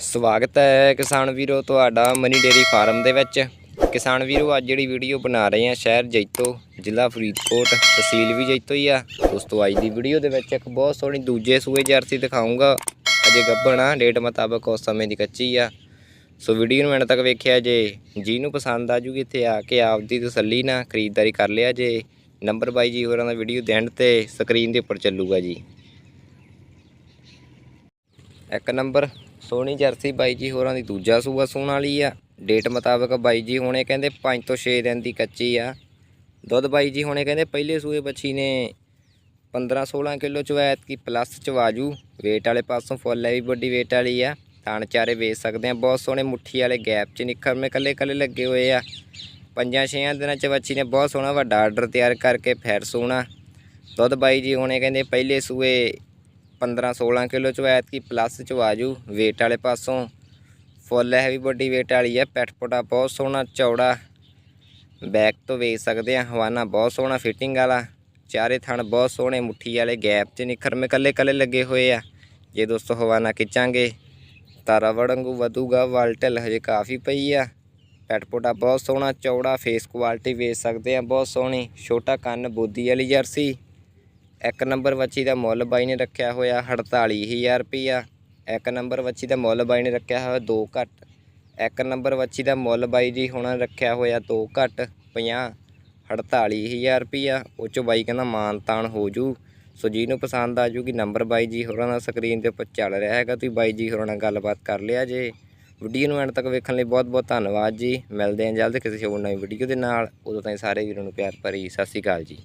ਸਵਾਗਤ ਹੈ ਕਿਸਾਨ ਵੀਰੋ ਤੁਹਾਡਾ ਮਨੀ ਡੇਰੀ ਫਾਰਮ ਦੇ ਵਿੱਚ। ਕਿਸਾਨ ਵੀਰੋ, ਅੱਜ ਜਿਹੜੀ ਵੀਡੀਓ ਬਣਾ ਰਹੇ ਆ ਸ਼ਹਿਰ ਜੈਤੋ, ਜ਼ਿਲ੍ਹਾ ਫਰੀਦਕੋਟ, ਤਹਿਸੀਲ ਵੀ ਜੈਤੋ ਹੀ ਆ। ਦੋਸਤੋ ਅੱਜ ਦੀ ਵੀਡੀਓ ਦੇ ਵਿੱਚ ਇੱਕ ਬਹੁਤ ਸੋਹਣੀ ਦੂਜੇ ਸੂਏ ਜਰਸੀ ਦਿਖਾਉਂਗਾ। ਅਜੇ ਗੱਭਣ ਆ, ਡੇਟ ਮੁਤਾਬਕ ਉਸ ਸਮੇਂ ਦੀ ਕੱਚੀ ਆ। ਸੋ ਵੀਡੀਓ ਨੂੰ ਐਂਡ ਤੱਕ ਵੇਖਿਆ ਜੇ, ਜਿਹਨੂੰ ਪਸੰਦ ਆ ਜੂਗੀ ਇੱਥੇ ਆ ਕੇ ਆਪਦੀ ਤਸੱਲੀ ਨਾਲ ਖਰੀਦਦਾਰੀ ਕਰ ਲਿਆ ਜੇ। ਨੰਬਰ ਬਾਈ ਜੀ, ਹੋਰਾਂ ਦਾ ਵੀਡੀਓ ਦੇਣ ਤੇ ਸਕਰੀਨ ਦੇ ਉੱਪਰ ਚੱਲੂਗਾ ਜੀ। ਇੱਕ ਨੰਬਰ। ਸੋਹਣੀ ਜਰਸੀ ਬਾਈ ਜੀ ਹੋਰਾਂ ਦੀ ਦੂਜਾ ਸੂਆ ਸੂਣ ਵਾਲੀ ਆ। ਡੇਟ ਮੁਤਾਬਕ ਬਾਈ ਜੀ ਹੁਣੇ ਕਹਿੰਦੇ 5 ਤੋਂ 6 ਦਿਨ ਦੀ ਕੱਚੀ ਆ। ਦੁੱਧ ਬਾਈ ਜੀ ਹੁਣੇ ਕਹਿੰਦੇ ਪਹਿਲੇ ਸੂਏ ਬੱਚੀ ਨੇ 15 16 ਕਿਲੋ ਚਵਾਇਤ ਐਤ ਕੀ ਪਲੱਸ ਚਵਾਜੂ ਵਾਜੂ। weight ਵਾਲੇ ਪਾਸੋਂ ਫੁੱਲ ਹੈ ਵੀ ਵੱਡੀ weight ਵਾਲੀ ਆ। ਥਣ ਚਾਰੇ ਵੇਚ ਸਕਦੇ ਆ। ਬਹੁਤ ਸੋਹਣੇ ਮੁੱਠੀ ਵਾਲੇ ਗੈਪ ਚ ਨਿਖਰਮੇ ਕੱਲੇ ਕੱਲੇ ਲੱਗੇ ਹੋਏ ਆ। ਪੰਜਾਂ ਛੇਆਂ ਦਿਨਾਂ ਚ ਬੱਚੀ ਨੇ ਬਹੁਤ ਸੋਹਣਾ ਵੱਡਾ ਆਰਡਰ ਤਿਆਰ ਕਰਕੇ ਫੈਰ ਸੋਹਣਾ ਦੁੱਧ ਬਾਈ ਜੀ ਹੁਣੇ ਕਹਿੰਦੇ ਪਹਿਲੇ ਸੂਏ 15 16 ਕਿਲੋ ਚ ਐਤਕੀ ਪਲੱਸ ਚ ਆਜੂ weight ਵਾਲੇ ਪਾਸੋਂ। ਫੁੱਲ ਹੈ ਵੀ, ਵੱਡੀ weight ਵਾਲੀ ਹੈ ਪੈਟਪੋਟਾ ਬਹੁਤ ਸੋਹਣਾ, ਚੌੜਾ। ਬੈਕ ਤੋਂ ਵੇਚ ਸਕਦੇ ਆ ਹਵਾਨਾ ਬਹੁਤ ਸੋਹਣਾ ਫਿਟਿੰਗ ਵਾਲਾ। ਚਾਰੇ ਥਣ ਬਹੁਤ ਸੋਹਣੇ, ਮੁੱਠੀ ਵਾਲੇ ਗੈਪ 'ਚ ਨਿਖਰਮੇ ਕੱਲੇ ਕੱਲੇ ਲੱਗੇ ਹੋਏ ਆ। ਜੇ ਦੋਸਤੋ ਹਵਾਨਾ ਖਿੱਚਾਂਗੇ, ਤਾਰਾ ਵੜੰਗੂ ਵਧੂਗਾ ਵਾਲਟਲ ਹਜੇ ਕਾਫੀ ਪਈ ਆ। ਪੈਟਪੋਟਾ ਬਹੁਤ ਸੋਹਣਾ, ਚੌੜਾ ਫੇਸ ਕੁਆਲਿਟੀ ਵੇਚ ਸਕਦੇ ਆ ਬਹੁਤ ਸੋਹਣੀ, ਛੋਟਾ ਕੰਨ, ਬੋਦੀ ਵਾਲੀ ਜਰਸੀ ਇੱਕ ਨੰਬਰ ਵੱਛੀ ਦਾ ਮੁੱਲ ਬਾਈ ਨੇ ਰੱਖਿਆ ਹੋਇਆ 48000 ਰੁਪਈਆ। ਇੱਕ ਨੰਬਰ ਵੱਛੀ ਦਾ ਮੁੱਲ ਬਾਈ ਨੇ ਰੱਖਿਆ ਹੋਇਆ 2 ਘੱਟ। ਇੱਕ ਨੰਬਰ ਵੱਛੀ ਦਾ ਮੁੱਲ ਬਾਈ ਜੀ ਹੁਣ ਰੱਖਿਆ ਹੋਇਆ 2 ਘੱਟ 50 48000 ਰੁਪਈਆ। ਉਹ ਚੋਂ ਬਾਈ ਕਹਿੰਦਾ ਮਾਨ ਤਾਨ ਹੋ ਜੂ। ਸੋ ਜਿਹਨੂੰ ਪਸੰਦ ਆ ਜੂਗੀ ਨੰਬਰ ਬਾਈ ਜੀ ਹੋਰਾਂ ਦਾ ਸਕਰੀਨ ਦੇ ਉੱਪਰ ਚੱਲ ਰਿਹਾ ਹੈਗਾ। ਤੁਸੀਂ ਬਾਈ ਜੀ ਹੋਰਾਂ ਨਾਲ ਗੱਲਬਾਤ ਕਰ ਲਿਆ ਜੇ। ਵੀਡੀਓ ਨੂੰ ਐਂਡ ਤੱਕ ਵੇਖਣ ਲਈ ਬਹੁਤ ਬਹੁਤ ਧੰਨਵਾਦ ਜੀ। ਮਿਲਦੇ ਹਾਂ ਜਲਦ ਕਿਸੇ ਹੋਰ ਨਵੀਂ ਵੀਡੀਓ ਦੇ ਨਾਲ। ਉਦੋਂ ਤਾਈਂ ਸਾਰੇ ਵੀਰਾਂ ਨੂੰ ਪਿਆਰ ਭਰੀ ਸਤਿ ਸ਼੍ਰੀ ਅਕਾਲ ਜੀ।